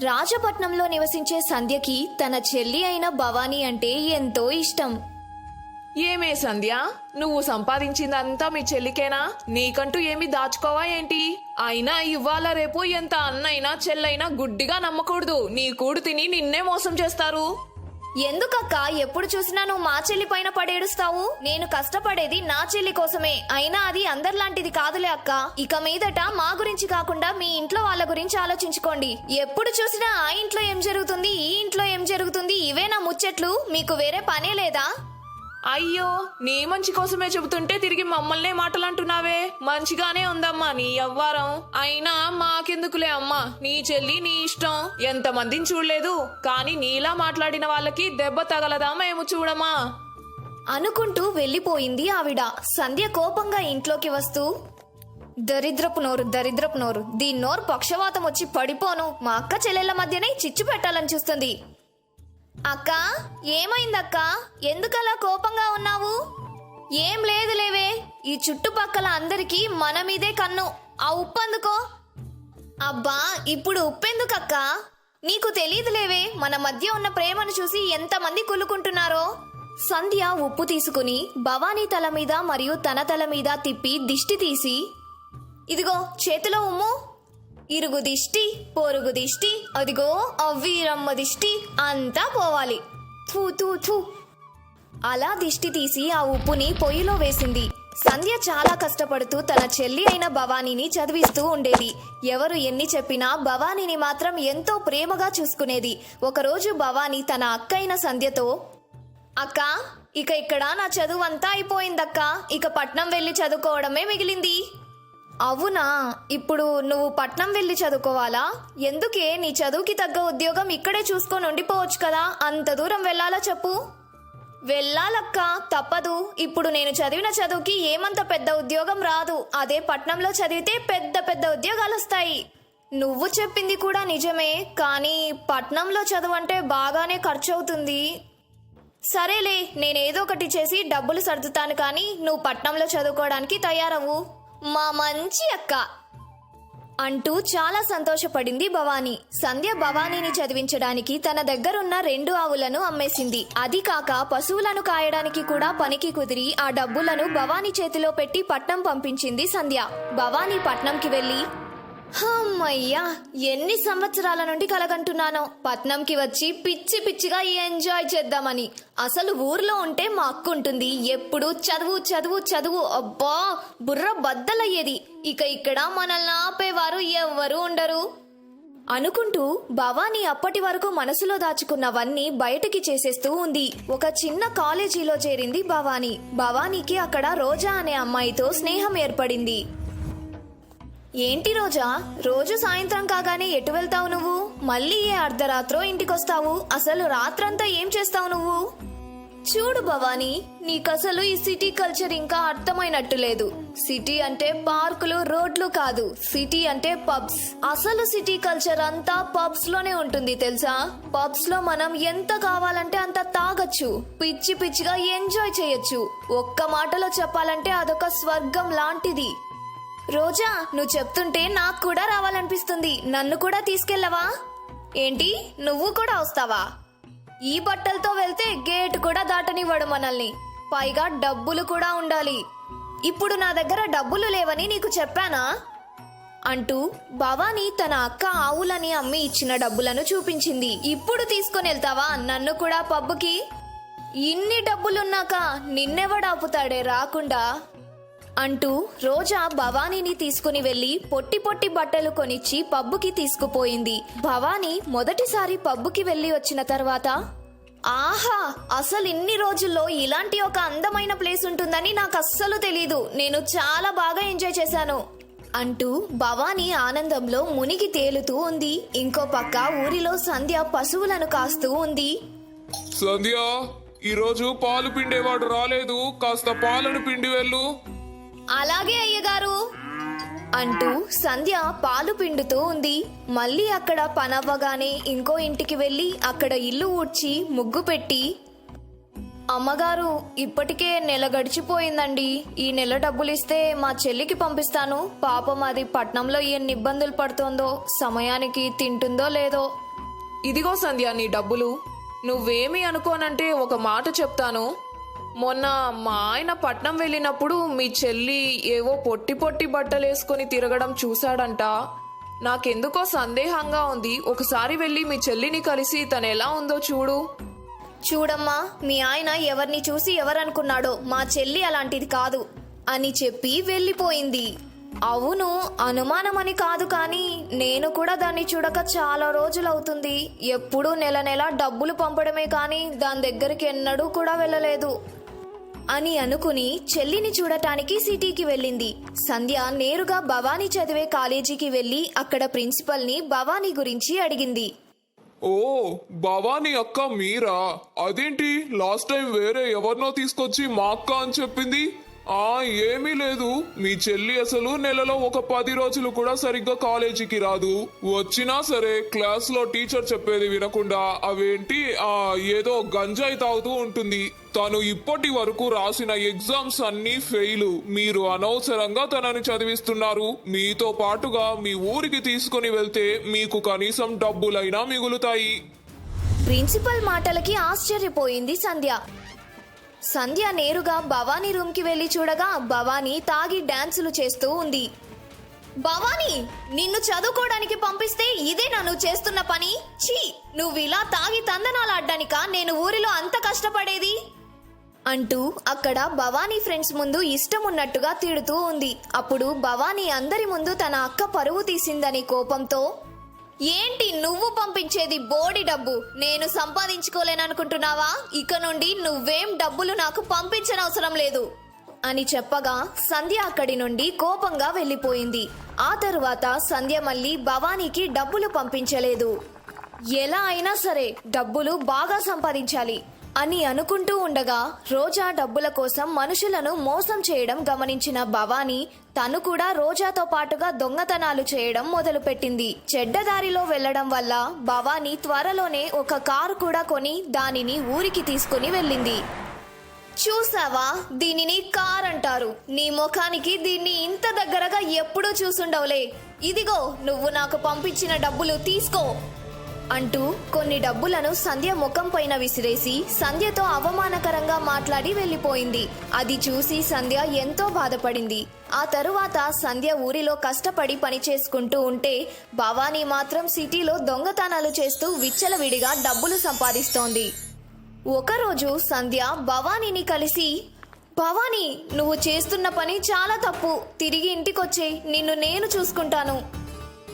రాజపట్నంలో నివసించే సంధ్యకి తన చెల్లి అయిన భవానీ అంటే ఎంతో ఇష్టం. ఏమే సంధ్య? నువ్వు సంపాదించిందంతా మీ చెల్లికేనా? నీకంటూ ఏమి దాచుకోవా ఏంటి? అయినా ఇవాళ రేపు? ఎంత అన్నైనా చెల్లైనా గుడ్డిగా నమ్మకూడదు. నీ కూడు తిని నిన్నే మోసం చేస్తారు. ఎందుకక్క? ఎప్పుడు చూసినా నువ్వు మా చెల్లి పైన పడేడుస్తావు? నేను కష్టపడేది నా చెల్లి కోసమే. అయినా అది అందరిలాంటిది కాదులే అక్క. ఇక మీదట మా గురించి కాకుండా మీ ఇంట్లో వాళ్ళ గురించి ఆలోచించుకోండి. ఎప్పుడు చూసినా ఆ ఇంట్లో ఏం జరుగుతుంది ఈ ఇంట్లో ఏం జరుగుతుంది ఇవే నా ముచ్చట్లు. మీకు వేరే పనే లేదా? అయ్యో నీ మంచి కోసమే చెబుతుంటే తిరిగి మమ్మల్నే మాటలు అంటున్నావే మంచిగానే ఉందమ్మా నీ అవ్వారం అయినా మాకెందుకులే అమ్మా నీ చెల్లి నీ ఇష్టం. ఎంతమందిని చూడలేదు కానీ నీలా మాట్లాడిన వాళ్ళకి దెబ్బ తగలదా మేము చూడమా? అనుకుంటూ వెళ్ళిపోయింది ఆవిడ. సంధ్య కోపంగా ఇంట్లోకి వస్తూ దరిద్రపు నోరు దరిద్రపు నోరు. దీని నోరు పక్షవాతం వచ్చి పడిపోను. మా అక్క చెల్లెళ్ళ మధ్యనే చిచ్చు పెట్టాలని చూస్తుంది. అక్క ఏమైందక్క? ఎందుకలా కోపంగా ఉన్నావు? ఏం లేదు లేవే ఈ చుట్టుపక్కల అందరికీ మన మీదే కన్ను. ఆ ఉప్పు అందుకో. అబ్బా ఇప్పుడు ఉప్పెందుకక్క నీకు తెలియదులేవే మన మధ్య ఉన్న ప్రేమను చూసి ఎంతమంది కులుకుంటున్నారో. సంధ్య ఉప్పు తీసుకుని భవానీ తల మీద మరియు తన తల మీద తిప్పి దిష్టి తీసి ఇదిగో చేతిలో ఉమ్ము. ఇరుగు దిష్టి పొరుగు దిష్టి అదిగో అవ్వీరమ్మ దిష్టి అంతా పోవాలి. థూ థూ థూ. అలా దిష్టి తీసి ఆ ఉప్పుని పొయ్యిలో వేసింది. సంధ్య చాలా కష్టపడుతూ తన చెల్లి అయిన భవానీని చదివిస్తూ ఉండేది. ఎవరు ఎన్ని చెప్పినా భవానీని మాత్రం ఎంతో ప్రేమగా చూసుకునేది. ఒకరోజు భవానీ తన అక్క అయిన సంధ్యతో అక్క ఇక ఇక్కడ నా చదువు అంతా అయిపోయిందక్క. ఇక పట్నం వెళ్ళి చదువుకోవడమే మిగిలింది. అవునా? ఇప్పుడు నువ్వు పట్నం వెళ్ళి చదువుకోవాలా? ఎందుకే నీ చదువుకి తగ్గ ఉద్యోగం ఇక్కడే చూసుకొని ఉండిపోవచ్చు కదా? అంత దూరం వెళ్ళాలా చెప్పు. వెళ్ళాలక్క తప్పదు. ఇప్పుడు నేను చదివిన చదువుకి ఏమంత పెద్ద ఉద్యోగం రాదు. అదే పట్నంలో చదివితే పెద్ద పెద్ద ఉద్యోగాలు వస్తాయి నువ్వు చెప్పింది కూడా నిజమే కానీ పట్నంలో చదువు అంటే బాగానే ఖర్చు అవుతుంది సరేలే నేనేదో ఒకటి చేసి డబ్బులు సర్దుతాను కానీ నువ్వు పట్నంలో చదువుకోవడానికి తయారవు. మా మంచి అక్క అంటూ చాలా సంతోషపడింది భవానీ. సంధ్య భవానీని చదివించడానికి తన దగ్గరున్న రెండు ఆవులను అమ్మేసింది. అది కాక పశువులను కాయడానికి కూడా పనికి కుదిరి ఆ డబ్బులను భవానీ చేతిలో పెట్టి పట్నం పంపించింది సంధ్య. భవానీ పట్నంకి వెళ్ళి అమ్మయ్యా ఎన్ని సంవత్సరాల నుండి కలగంటున్నానో. పట్నంకి వచ్చి పిచ్చి పిచ్చిగా ఎంజాయ్ చేద్దామని. అసలు ఊర్లో ఉంటే మా అక్కు ఉంటుంది. ఎప్పుడు చదువు చదువు చదువు. అబ్బా బుర్ర బద్దలయ్యేది. ఇక ఇక్కడ మనల్ని ఆపేవారు ఎవ్వరూ ఉండరు. అనుకుంటూ భవానీ అప్పటి వరకు మనసులో దాచుకున్నవన్నీ బయటికి చేసేస్తూ ఉంది. ఒక చిన్న కాలేజీలో చేరింది భవానీ. భవానీకి అక్కడ రోజా అనే అమ్మాయితో స్నేహం ఏర్పడింది. ఏంటి రోజా? రోజు సాయంత్రం కాగానే ఎటు వెళ్తావు నువ్వు? మళ్ళీ ఏ అర్ధరాత్రో ఇంటికొస్తావు? అసలు రాత్రంతా ఏం చేస్తావు నువ్వు? చూడు భవానీ నీకసలు ఈ సిటీ కల్చర్ ఇంకా అర్థమైనట్టు లేదు. సిటీ అంటే పార్కులు రోడ్లు కాదు. సిటీ అంటే పబ్స్. అసలు సిటీ కల్చర్ అంతా పబ్స్లోనే ఉంటుంది తెలుసా? పబ్స్లో మనం ఎంత కావాలంటే అంత తాగొచ్చు. పిచ్చి పిచ్చిగా ఎంజాయ్ చేయొచ్చు. ఒక్క మాటలో చెప్పాలంటే అదొక స్వర్గం లాంటిది. రోజా నువ్వు చెప్తుంటే నాకు కూడా రావాలనిపిస్తుంది. నన్ను కూడా తీసుకెళ్ళవా? ఏంటి? నువ్వు కూడా వస్తావా? ఈ బట్టలతో వెళ్తే గేట్ కూడా దాటనివ్వడు మనల్ని. పైగా డబ్బులు కూడా ఉండాలి. ఇప్పుడు నా దగ్గర డబ్బులు లేవని నీకు చెప్పానా? అంటూ భవానీ తన అక్క ఆవులని అమ్మి ఇచ్చిన డబ్బులను చూపించింది. ఇప్పుడు తీసుకొని వెళ్తావా? నన్ను కూడా పబ్బుకి? ఇన్ని డబ్బులున్నాక నిన్నెవడాపుతాడే? రాకుండా అంటూ రోజా భవానీని తీసుకుని వెళ్ళి పొట్టి పొట్టి బట్టలు కొనిచ్చి పబ్బుకి తీసుకుపోయింది. భవానీ మొదటిసారి పబ్బుకి వెళ్ళి వచ్చిన తర్వాత ఆహా అసలు ఇన్ని రోజుల్లో ఇలాంటి ఒక అందమైన ప్లేస్ ఉంటుందని నాకు అస్సలు తెలీదు. నేను చాలా బాగా ఎంజాయ్ చేశాను. అంటూ భవానీ ఆనందంలో మునిగి తేలుతూ ఉంది. ఇంకో పక్క ఊరిలో సంధ్య పశువులను కాస్తూ ఉంది. సంధ్య ఈరోజు పాలు పిండేవాడు రాలేదు. కాస్త పాలను పిండి వెళ్ళు. అలాగే అయ్యగారు. అంటూ సంధ్య పాలు పిండుతూ ఉంది. మళ్ళీ అక్కడ పనవ్వగానే ఇంకో ఇంటికి వెళ్ళి అక్కడ ఇల్లు ఊడ్చి ముగ్గు పెట్టి అమ్మగారు ఇప్పటికే నెల గడిచిపోయిందండి. ఈ నెల డబ్బులు ఇస్తే మా చెల్లికి పంపిస్తాను. పాపం అది పట్నంలో ఎన్ని ఇబ్బందులు పడుతోందో సమయానికి తింటుందో లేదో. ఇదిగో సంధ్య నీ డబ్బులు. నువ్వేమి అనుకోనంటే ఒక మాట చెప్తాను. మొన్న మా ఆయన పట్నం వెళ్ళినప్పుడు మీ చెల్లి ఏవో పొట్టి పొట్టి బట్టలు వేసుకొని తిరగడం చూశాడంట. నాకెందుకో సందేహంగా ఉంది. ఒకసారి వెళ్ళి మీ చెల్లిని కలిసి తను ఎలా ఉందో చూడు. చూడమ్మా మీ ఆయన ఎవరిని చూసి ఎవరనుకున్నాడో మా చెల్లి అలాంటిది కాదు అని చెప్పి వెళ్ళిపోయింది. అవును అనుమానమని కాదు కానీ నేను కూడా దాన్ని చూడక చాలా రోజులవుతుంది. ఎప్పుడూ నెల నెల డబ్బులు పంపడమే కానీ దాని దగ్గరికి ఎన్నడూ కూడా వెళ్ళలేదు. అని అనుకుని చెల్లిని చూడటానికి సిటీకి వెళ్ళింది. సంధ్య నేరుగా భవానీ చదివే కాలేజీకి వెళ్ళి అక్కడ ప్రిన్సిపల్ని భవానీ గురించి అడిగింది. ఓ భవానీ అక్క మీరా? అదేంటి? లాస్ట్ టైం వేరే ఎవరినో తీసుకొచ్చి మా అక్క అని చెప్పింది? ఆ ఏమీ లేదు. మీ చెల్లి అసలు నెలలో ఒక పది రోజులు కూడా సరిగ్గా కాలేజీకి రాదు. వచ్చినా సరే క్లాస్లో టీచర్ చెప్పేది వినకుండా అవేంటి? ఆ ఏదో గంజాయి తాగుతూ ఉంటుంది. తను ఇప్పటి వరకు రాసిన ఎగ్జామ్స్ అన్ని ఫెయిల్. మీరు అనవసరంగా తనని చదివిస్తున్నారు. మీతో పాటుగా మీ ఊరికి తీసుకుని వెళ్తే మీకు కనీసం డబ్బులైనా మిగులుతాయి. ప్రిన్సిపల్ మాటలకి ఆశ్చర్యపోయింది సంధ్య. సంధ్య నేరుగా భవానీ రూమ్కి వెళ్ళి చూడగా భవానీ తాగి డాన్సులు చేస్తూ ఉంది. భవానీ నిన్ను చదువుకోవడానికి పంపిస్తే ఇదే నన్ను చేస్తున్న పని? ఛీ నువ్వు ఇలా తాగి తందనాలు ఆడ్డానికా నేను ఊరిలో అంత కష్టపడేది? అంటూ అక్కడ భవానీ ఫ్రెండ్స్ ముందు ఇష్టం ఉన్నట్టుగా తిడుతూ ఉంది. అప్పుడు భవానీ అందరి ముందు తన అక్క పరువు తీసిందని కోపంతో ఏంటి నువ్వు పంపించేది బోడి డబ్బు? నేను సంపాదించుకోలేననుకుంటున్నావా? ఇక నుండి నువ్వేం డబ్బులు నాకు పంపించనవసరం లేదు. అని చెప్పగా సంధ్య అక్కడి నుండి కోపంగా వెళ్ళిపోయింది. ఆ తరువాత సంధ్య మళ్ళీ భవానీకి డబ్బులు పంపించలేదు. ఎలా అయినా సరే డబ్బులు బాగా సంపాదించాలి. అని అనుకుంటూ ఉండగా రోజా డబ్బుల కోసం మనుషులను మోసం చేయడం గమనించిన భవానీ తను కూడా రోజాతో పాటుగా దొంగతనాలు చేయడం మొదలుపెట్టింది. చెడ్డదారిలో వెళ్ళడం వల్ల భవానీ త్వరలోనే ఒక కారు కూడా కొని దానిని ఊరికి తీసుకుని వెళ్ళింది. చూసావా? దీనిని కార్ అంటారు. నీ ముఖానికి దీన్ని ఇంత దగ్గరగా ఎప్పుడూ చూసుండవులే. ఇదిగో నువ్వు నాకు పంపించిన డబ్బులు తీసుకో. అంటూ కొన్ని డబ్బులను సంధ్య ముఖం పైన విసిరేసి సంధ్యతో అవమానకరంగా మాట్లాడి వెళ్ళిపోయింది. అది చూసి సంధ్య ఎంతో బాధపడింది. ఆ తరువాత సంధ్య ఊరిలో కష్టపడి పని చేసుకుంటూ ఉంటే భవానీ మాత్రం సిటీలో దొంగతనాలు చేస్తూ విచ్చలవిడిగా డబ్బులు సంపాదిస్తోంది. ఒకరోజు సంధ్య భవానీని కలిసి భవానీ నువ్వు చేస్తున్న పని చాలా తప్పు. తిరిగి ఇంటికొచ్చే నిన్ను నేను చూసుకుంటాను.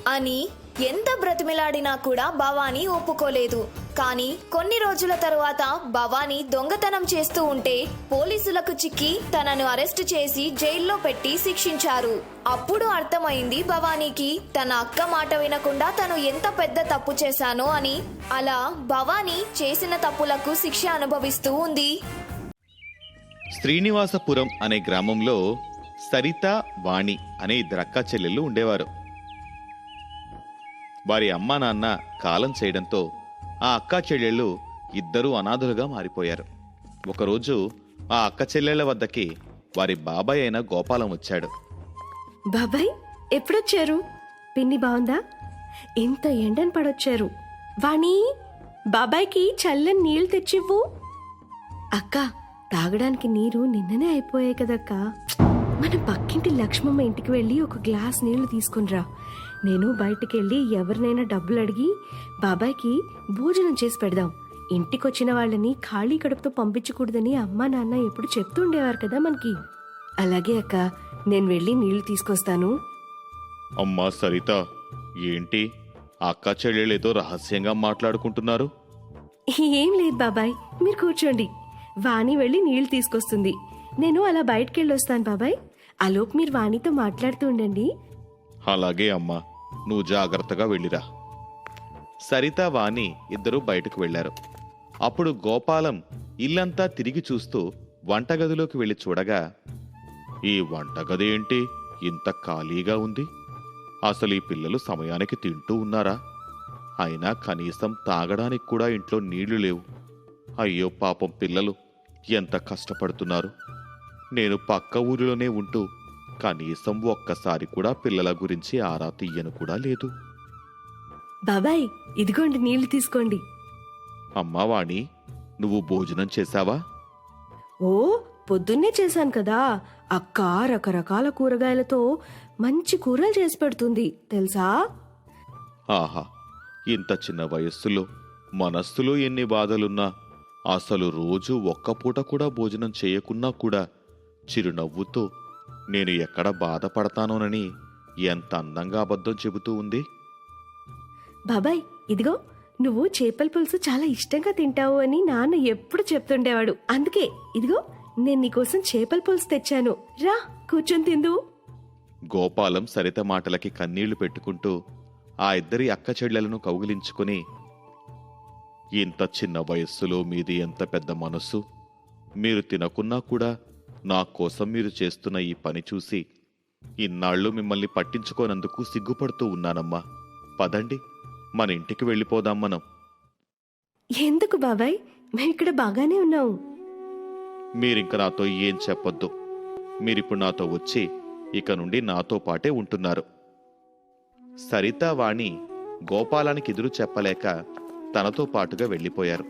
అని ఎంత బ్రతిమిలాడినా కూడా భవానీ ఒప్పుకోలేదు. కానీ కొన్ని రోజుల తరువాత భవానీ దొంగతనం చేస్తూ ఉంటే పోలీసులకు చిక్కి తనను అరెస్ట్ చేసి జైల్లో పెట్టి శిక్షించారు. అప్పుడు అర్థమైంది భవానీకి తన అక్క మాట వినకుండా తను ఎంత పెద్ద తప్పు చేశానో అని. అలా భవానీ చేసిన తప్పులకు శిక్ష అనుభవిస్తూ ఉంది. శ్రీనివాసపురం అనే గ్రామంలో సరిత వాణి అనే ఇద్దరు అక్క చెల్లెళ్ళు ఉండేవారు. వారి అమ్మా నాన్న కాలం చేయడంతో ఆ అక్కా చెల్లెళ్ళు ఇద్దరూ అనాథులుగా మారిపోయారు. ఒకరోజు ఆ అక్క చెల్లెళ్ళ వద్దకి వారి బాబాయ్ అయిన గోపాలం వచ్చాడు. బాబాయ్ ఎప్పుడొచ్చారు? పిన్ని బాగుందా ఇంత ఎండను పడొచ్చారు. వాణి బాబాయ్కి చల్లని నీళ్ళు తెచ్చివ్వు. అక్క తాగడానికి నీరు నిన్ననే అయిపోయాయి కదక్క. మన పక్కింటి లక్ష్మమ్మ ఇంటికి వెళ్ళి ఒక గ్లాస్ నీళ్ళు తీసుకునిరా. నేను బయటికి వెళ్ళి ఎవరినైనా డబ్బులు అడిగి బాబాయ్కి భోజనం చేసి పెడదాం. ఇంటికొచ్చిన వాళ్ళని ఖాళీ కడుపుతో పంపించకూడదని అమ్మా నాన్న ఎప్పుడు చెప్తూ ఉండేవారు కదా మనకి. అలాగే అక్క నేను వెళ్ళి నీళ్ళు తీసుకొస్తాను. అమ్మా సరిత ఏంటి? అక్క చెల్లెళ్ళు ఏదో రహస్యంగా మాట్లాడుకుంటున్నారు. ఏం లేదు బాబాయ్ మీరు కూర్చోండి. వాణి వెళ్ళి నీళ్ళు తీసుకొస్తుంది. నేను అలా బయటికి వెళ్ళొస్తాను బాబాయ్. ఆలోపు మీరు వాణితో మాట్లాడుతూ ఉండండి. అలాగే అమ్మా. నువ్వు జాగ్రత్తగా వెళ్ళిరా. సరిత వాణి ఇద్దరూ బయటకు వెళ్ళారు అప్పుడు గోపాలం ఇల్లంతా తిరిగి చూస్తూ వంటగదిలోకి వెళ్ళి చూడగా ఈ వంటగది ఏంటి? ఇంత ఖాళీగా ఉంది. అసలు ఈ పిల్లలు సమయానికి తింటూ ఉన్నారా? అయినా కనీసం తాగడానికి కూడా ఇంట్లో నీళ్ళు లేవు. అయ్యో పాపం పిల్లలు ఎంత కష్టపడుతున్నారు. నేను పక్క ఊరిలోనే ఉంటూ కనీసం ఒక్కసారి కూడా పిల్లల గురించి ఆరా తీయను కూడా లేదు. బాబాయ్ ఇదిగోండి నీళ్ళు తీసుకోండి. అమ్మా వాణి నువ్వు భోజనం చేశావా? ఓ పొద్దున్నే చేశాను కదా. అక్క రకరకాల కూరగాయలతో మంచి కూరలు చేసి పెడుతుంది తెలుసా? ఆహా ఇంత చిన్న వయస్సులో మనస్సులో ఎన్ని బాధలున్నా అసలు రోజు ఒక్క పూట కూడా భోజనం చేయకున్నా కూడా చిరునవ్వుతో నేను ఎక్కడ బాధపడతానోనని ఎంత అందంగా అబద్ధం చెబుతూ ఉంది? బాబాయ్ ఇదిగో నువ్వు చేపల పులుసు చాలా ఇష్టంగా తింటావు అని నాన్న ఎప్పుడు చెప్తుండేవాడు. అందుకే ఇదిగో నేను నీకోసం చేపల పులుసు తెచ్చాను. రా కూర్చొని తిందు గోపాలం సరిత మాటలకి కన్నీళ్ళు పెట్టుకుంటూ ఆ ఇద్దరి అక్క చెల్లెలను కౌగిలించుకుని ఇంత చిన్న వయస్సులో మీది ఎంత పెద్ద మనస్సు. మీరు తినకున్నా కూడా నా కోసం మీరు చేస్తున్న ఈ పని చూసి ఇన్నాళ్ళు మిమ్మల్ని పట్టించుకోనందుకు సిగ్గుపడుతూ ఉన్నానమ్మా. పదండి మన ఇంటికి వెళ్ళిపోదాం మనం. ఎందుకు బాబాయ్? మేము ఇక్కడ బాగానే ఉన్నాం. మీరింక నాతో ఏం చెప్పొద్దు. మీరిప్పుడు నాతో వచ్చి ఇక నుండి నాతో పాటే ఉంటున్నారు. సరిత వాణి గోపాలానికి ఎదురు చెప్పలేక తనతో పాటుగా వెళ్ళిపోయారు.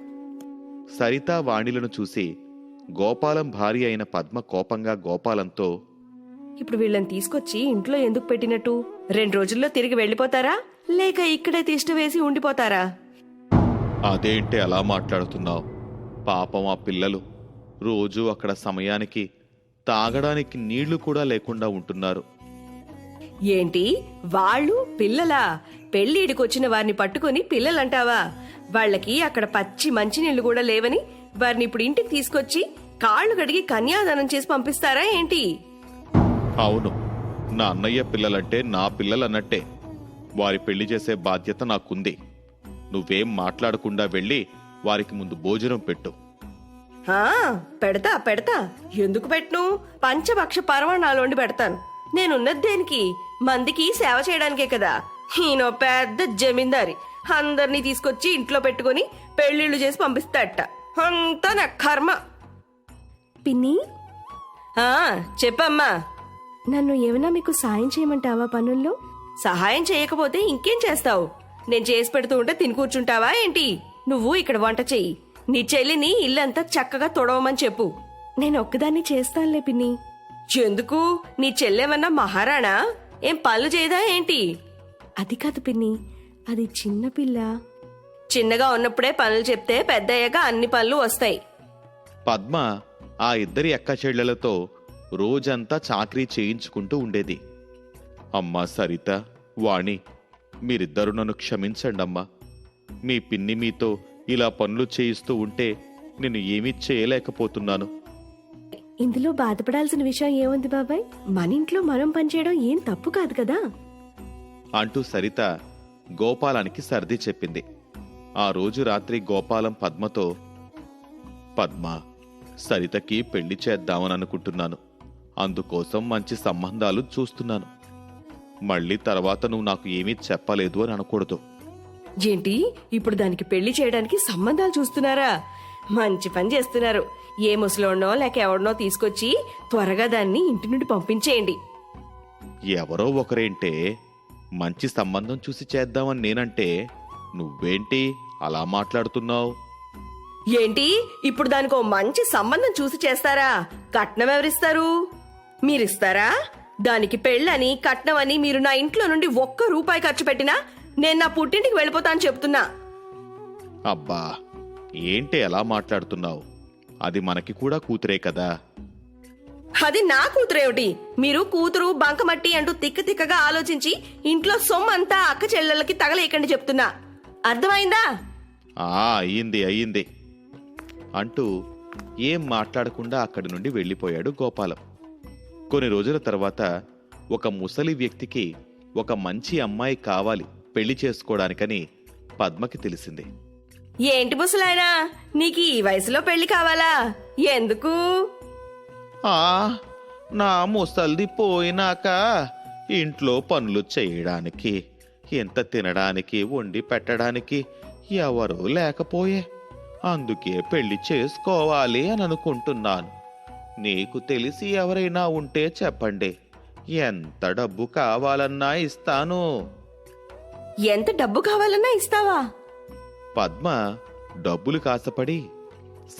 సరిత వాణిలను చూసి గోపాలం భార్య అయిన పద్మ కోపంగా గోపాలంతో ఇప్పుడు వీళ్ళని తీసుకొచ్చి ఇంట్లో ఎందుకు పెట్టినట్టు? రెండు రోజుల్లో తిరిగి వెళ్ళిపోతారా? లేక ఇక్కడే తిష్ట వేసి ఉండిపోతారా? అదేంటి అలా మాట్లాడుతున్నావు? పాపం ఆ పిల్లలు రోజు అక్కడ సమయానికి తాగడానికి నీళ్ళు కూడా లేకుండా ఉంటున్నారు. ఏంటి? వాళ్ళు? పిల్లలా? పెళ్ళిడికొచ్చిన వారిని పట్టుకొని పిల్లలంటావా? వాళ్ళకి అక్కడ పచ్చి మంచినీళ్ళు కూడా లేవని వారిని ఇప్పుడు ఇంటికి తీసుకొచ్చి కాళ్ళు కడిగి కన్యాదానం చేసి పంపిస్తారా ఏంటి? అవును. నా అన్నయ్య పిల్లలంటే నా పిల్లలన్నట్టే. వారి పెళ్ళి చేసే బాధ్యత నాకుంది. నువ్వేం మాట్లాడకుండా వెళ్ళి వారికి ముందు భోజనం పెట్టు. ఆ పెడతా పెడతా. ఎందుకు పెట్టను? పంచభక్ష పరమాణాలు వండి పెడతాను. నేనున్నది దేనికి? మందికి సేవ చేయడానికే కదా. ఈయన పెద్ద జమీందారి. అందరినీ తీసుకొచ్చి ఇంట్లో పెట్టుకొని పెళ్ళిళ్ళు చేసి పంపిస్తాడట. అంతా నా కర్మ. పిన్ని? ఆ చెప్పమ్మా. నన్ను ఏమైనా మీకు సాయం చేయమంటావా పనుల్లో? సహాయం చేయకపోతే ఇంకేం చేస్తావు? నేను చేసి పెడుతూ ఉంటే తిని కూర్చుంటావా ఏంటి? నువ్వు ఇక్కడ వంట చెయ్యి. నీ చెల్లిని ఇల్లంతా చక్కగా తొడవమని చెప్పు. నేను ఒక్కదాన్ని చేస్తానులే పిన్ని. ఎందుకు? నీ చెల్లెమన్నా మహారాణా? ఏం పనులు చేయదా ఏంటి? అది కాదు పిన్ని. అది చిన్న పిల్ల. చిన్నగా ఉన్నప్పుడే పనులు చెప్తే పెద్దయ్యాక అన్ని పనులు వస్తాయి. పద్మ ఆ ఇద్దరి అక్క చెల్లెలతో రోజంతా చాకరీ చేయించుకుంటూ ఉండేది. అమ్మా సరిత వాణి మీరిద్దరు నన్ను క్షమించండి అమ్మా మీ పిన్ని మీతో ఇలా పనులు చేయిస్తూ ఉంటే నేను ఏమీ చేయలేకపోతున్నాను. ఇందులో బాధపడాల్సిన విషయం ఏముంది బాబాయ్? మన ఇంట్లో మనం పనిచేయడం ఏం తప్పు కాదు కదా? అంటూ సరిత గోపాలానికి సర్ది చెప్పింది. ఆ రోజు రాత్రి గోపాలం పద్మతో పద్మ సరితకి పెళ్ళి చేద్దామని అనుకుంటున్నాను అందుకోసం మంచి సంబంధాలు చూస్తున్నాను. మళ్ళీ తర్వాత నువ్వు నాకు ఏమీ చెప్పలేదు అని అనకూడదు. ఏంటి? ఇప్పుడు దానికి పెళ్ళి చేయడానికి సంబంధాలు చూస్తున్నారా? మంచి పని చేస్తున్నారు. ఏ ముసలోడ్నో లేక ఎవడనో తీసుకొచ్చి త్వరగా దాన్ని ఇంటి నుండి పంపించేయండి. ఎవరో ఒకరేంటే మంచి సంబంధం చూసి చేద్దామని నేనంటే నువ్వేంటి అలా మాట్లాడుతున్నావు? ఏంటి? ఇప్పుడు దానికి ఓ మంచి సంబంధం చూసి చేస్తారా? కట్నం ఎవరిస్తారు? మీరిస్తారా? దానికి పెళ్ళని కట్నం అని మీరు నా ఇంట్లో నుండి ఒక్క రూపాయి ఖర్చు పెట్టినా నేను నా పుట్టింటికి వెళ్ళిపోతాను చెప్తున్నా. అబ్బా ఏంటి ఎలా మాట్లాడుతున్నావు? అది మనకి కూడా కూతురే కదా. అది నా కూతురేమిటి? మీరు కూతురు బంకమట్టి అంటూ తిక్క తిక్కగా ఆలోచించి ఇంట్లో సొమ్మంతా అక్క చెల్లెళ్ళకి తగలేయకండి చెప్తున్నా. అర్థమైందా? ఆ అయ్యింది అయ్యింది. అంటూ ఏం మాట్లాడకుండా అక్కడి నుండి వెళ్ళిపోయాడు గోపాలం. కొన్ని రోజుల తర్వాత ఒక ముసలి వ్యక్తికి ఒక మంచి అమ్మాయి కావాలి పెళ్ళి చేసుకోవడానికని పద్మకి తెలిసింది. ఏంటి ముసలాయనా? నీకు ఈ వయసులో పెళ్ళి కావాలా? ఎందుకు? ఆ నా ముసల్ది పోయినాక ఇంట్లో పనులు చేయడానికి ఎంత తినడానికి వండి పెట్టడానికి ఎవరూ లేకపోయే. అందుకే పెళ్ళి చేసుకోవాలి అని అనుకుంటున్నాను. నీకు తెలిసి ఎవరైనా ఉంటే చెప్పండి. ఎంత డబ్బు కావాలన్నా ఇస్తాను. ఎంత డబ్బు కావాలన్నా ఇస్తావా? పద్మ డబ్బులు కాసపడి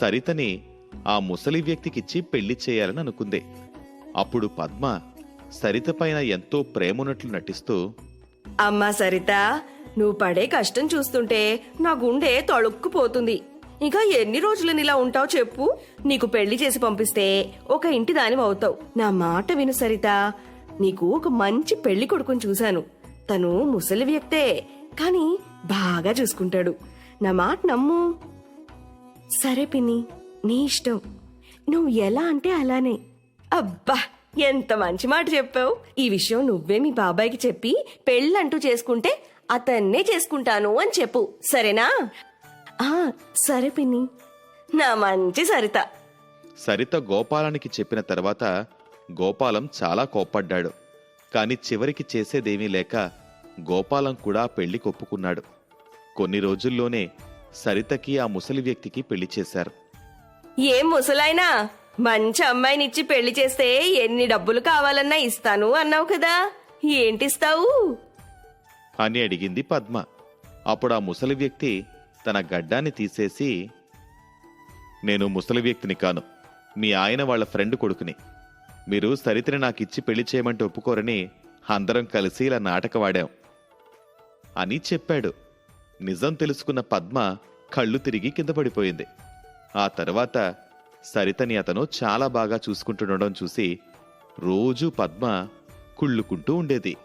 సరితని ఆ ముసలి వ్యక్తికిచ్చి పెళ్ళి చేయాలని అనుకుంది. అప్పుడు పద్మ సరిత పైన ఎంతో ప్రేమన్నట్లు నటిస్తూ అమ్మా సరిత నువ్వు పడే కష్టం చూస్తుంటే నా గుండె తళుక్కుపోతుంది. ఇంకా ఎన్ని రోజులు ఇలా ఉంటావు చెప్పు. నీకు పెళ్ళి చేసి పంపిస్తే ఒక ఇంటి దానివి అవుతావు. నా మాట విను సరిత. నీకు ఒక మంచి పెళ్ళి కొడుకుని చూశాను. తను ముసలి వ్యక్తే కానీ బాగా చూసుకుంటాడు. నా మాట నమ్ము. సరే పిన్ని నీ ఇష్టం. నువ్వు ఎలా అంటే అలానే. అబ్బా! ఎంత మంచి మాట చెప్పావు. ఈ విషయం నువ్వే మీ బాబాయ్కి చెప్పి పెళ్ళంటూ చేసుకుంటే అతన్నే చేసుకుంటాను అని చెప్పు. సరేనా? ఆ సరే పిన్ని. నా మంచి సరిత. సరిత గోపాలానికి చెప్పిన తర్వాత గోపాలం చాలా కోప్పడ్డాడు. కాని చివరికి చేసేదేమీ లేక గోపాలం కూడా పెళ్ళి కొప్పుకున్నాడు. కొన్ని రోజుల్లోనే సరితకి ఆ ముసలి వ్యక్తికి పెళ్ళి చేశారు. ఏం ముసలాయనా? మంచి అమ్మాయినిచ్చి పెళ్ళి చేస్తే ఎన్ని డబ్బులు కావాలన్నా ఇస్తాను అన్నావు కదా. ఏంటిస్తావు? అని అడిగింది పద్మ. అప్పుడు ఆ ముసలి వ్యక్తి తన గడ్డాన్ని తీసేసి నేను ముసలి వ్యక్తిని కాను. మీ ఆయన వాళ్ళ ఫ్రెండ్ కొడుకుని. మీరు సరితని నాకిచ్చి పెళ్ళి చేయమంటే ఒప్పుకోరని అందరం కలిసి ఇలా నాటకవాడాం. అని చెప్పాడు. నిజం తెలుసుకున్న పద్మ కళ్ళు తిరిగి కింద పడిపోయింది. ఆ తర్వాత సరితని అతను చాలా బాగా చూసుకుంటుండడం చూసి రోజూ పద్మ కుళ్ళుకుంటూ ఉండేది.